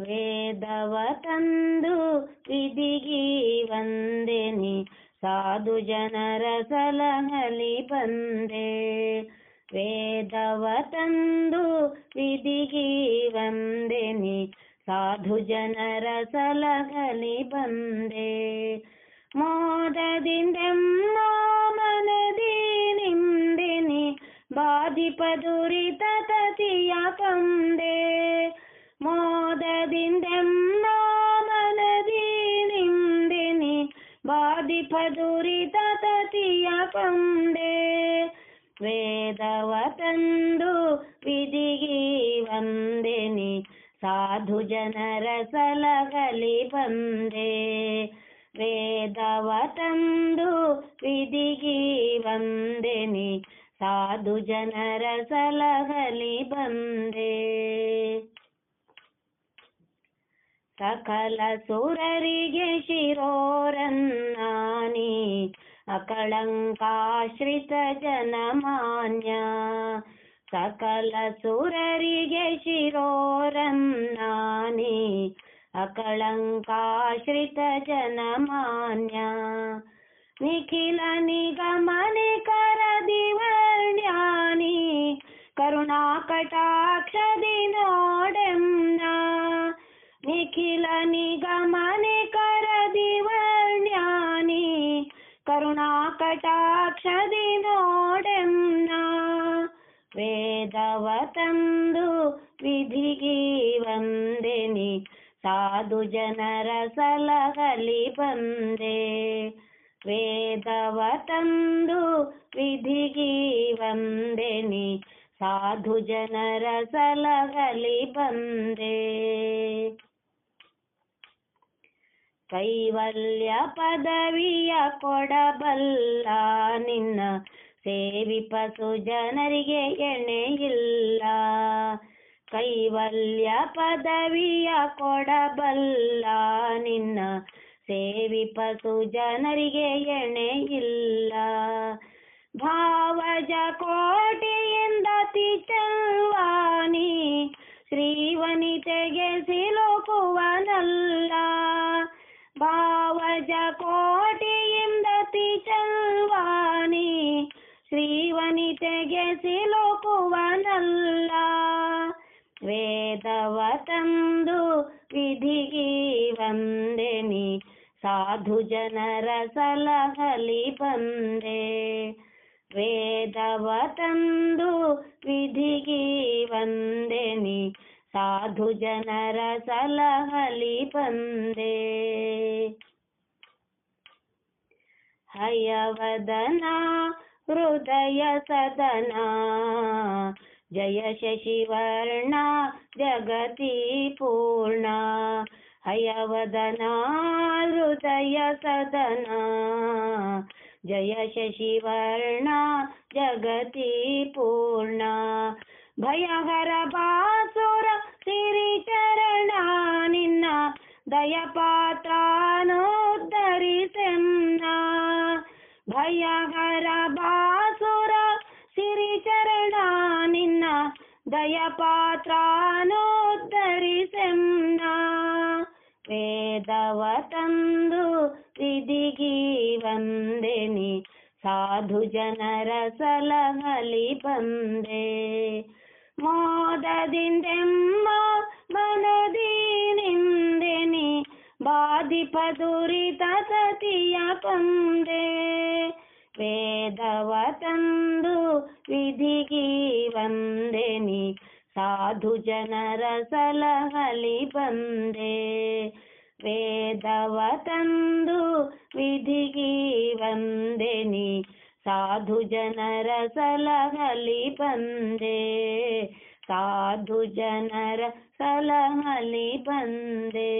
ವೇದವ ತಂದು ವಿಧಿಗಿ ವಂದೆನಿ ಸಾಧು ಜನರ ಸಲಹಲಿ ಬಂದೆ ವೇದವ ತಂದು ವಿಧಿಗಿ ವಂದೆನಿ ಸಾಧು ಜನರ ಸಲಹಲಿ ಬಂದೆ ಮೋದದಿಂದೆಮ್ಮೋ ಮನದಿ ನಿಂದಿನಿ ಬಾಧಿಪ ದುರಿತ ತತಿಯ ಕಂದೆ ಮೋದದಿಂದೆಮ್ಮೋ ಮನದಿ ನಿಂದಿನಿ ಬಾಧಿಪ ದುರಿತ ತತಿಯ ಕಂದೆ ವೇದವ ತಂದು ವಿಧಿಗಿ ವಂದೆನಿ ಸಾಧು ಜನರ ಸಲಹಲಿ ಬಂದೆ ವೇದವ ತಂದು ವಿಧಿಗಿ ವಂದೆನಿ ಸಾಧು ಜನರ ಸಲಹಲಿ ಬಂದೆ ಸಕಲ ಸುರರಿಗೆ ಶಿರೋರನ್ನಾನಿ ಅಕಳಂಕಾಶ್ರಿತ ಜನಮಾನ್ಯ ಸಕಲ ಸುರರಿಗೆ ಶಿರೋರನ್ನಾನಿ ಅಕಳಂಕಾಶ್ರಿತ ಜನಮಾನ್ಯ ನಿಖಿಲ ನಿಗಮನಿಕರ ದಿವರ್ಣ್ಯಾನಿ ಕರುಣಾ अखिल निगमने करदिवर्ण्यानि करुणाकटाक्षदि नोडेम्ना वेदवतन्दु विधिगी वन्देनि साधुजनर सलहलि बन्दे वेदवतन्दु विधिगी वन्देनि साधुजनर सलहलि बन्दे ಕೈವಲ್ಯ ಪದವಿಯ ಕೊಡಬಲ್ಲ ನಿನ್ನ ಸೇವಿಪಸುಜನರಿಗೆ ಎಣೆಯಿಲ್ಲ ಕೈವಲ್ಯ ಪದವಿಯ ಕೊಡಬಲ್ಲ ನಿನ್ನ ಸೇವಿಪಸುಜನರಿಗೆ ಎಣೆಯಿಲ್ಲ ಭಾವಜ ಕೋಟೆಯಿಂದ ತಿಚಲ್ವಾನಿ ಶ್ರೀವನಿತೆಗೆ ಸಿಲುಕುವನಲ್ಲ. ಭಾವಜ ಕೋಟೆಯಿಂದ ತಿಚಲ್ವಾನಿ ಶ್ರೀವನಿತೆಗೆ ಸಿಲುಕುವನಲ್ಲ ವೇದವ ತಂದು ವಿಧಿಗಿ ವಂದೆನಿ ಸಾಧು ಜನರ ಸಲಹಲಿ ಬಂದೆ ವೇದವ ತಂದು ವಿಧಿಗಿ ವಂದೆನಿ ಸಾಧು ಜನರ ಸಲಹಲಿ ಬಂದೆ हयवदना, हृदयसदना। जय शशिवर्णा, जगती पूर्णा। हयवदना, हृदयसदना। जय शशिवर्णा, जगती पूर्णा। भयहर बासुर सिरिचरणा दया दयपाता ಭಯಹರ ಬಾಸುರ ಸಿರಿ ಚರಣ ನಿನ್ನ ದಯ ಪಾತ್ರಾನೋದ್ಧರಿಸೆನ್ನ ವೇದವ ತಂದು ವಿಧಿಗಿ ವಂದೆನಿ, ಸಾಧು ಜನರ ಸಲಹಲಿ ಬಂದೆ. ಮೋದದಿಂದೆಮ್ಮ ಮನದಿ ನಿಂದೆನಿ, ಬಾಧಿಪ ದುರಿತ ಸತಿಯ ಕೊಂದೆ ವೇದವ ತಂದು ವಿಧಿಗಿ ವಂದೆನಿ ಸಾಧು ಜನರ ಸಲಹಲಿ ಬಂದೆ ವೇದವ ತಂದು ವಿಧಿಗಿ ವಂದೆನಿ ಸಾಧು ಜನರ ಸಲಹಲಿ ಬಂದೆ ಸಾಧು ಜನರ ಸಲಹಲಿ ಬಂದೆ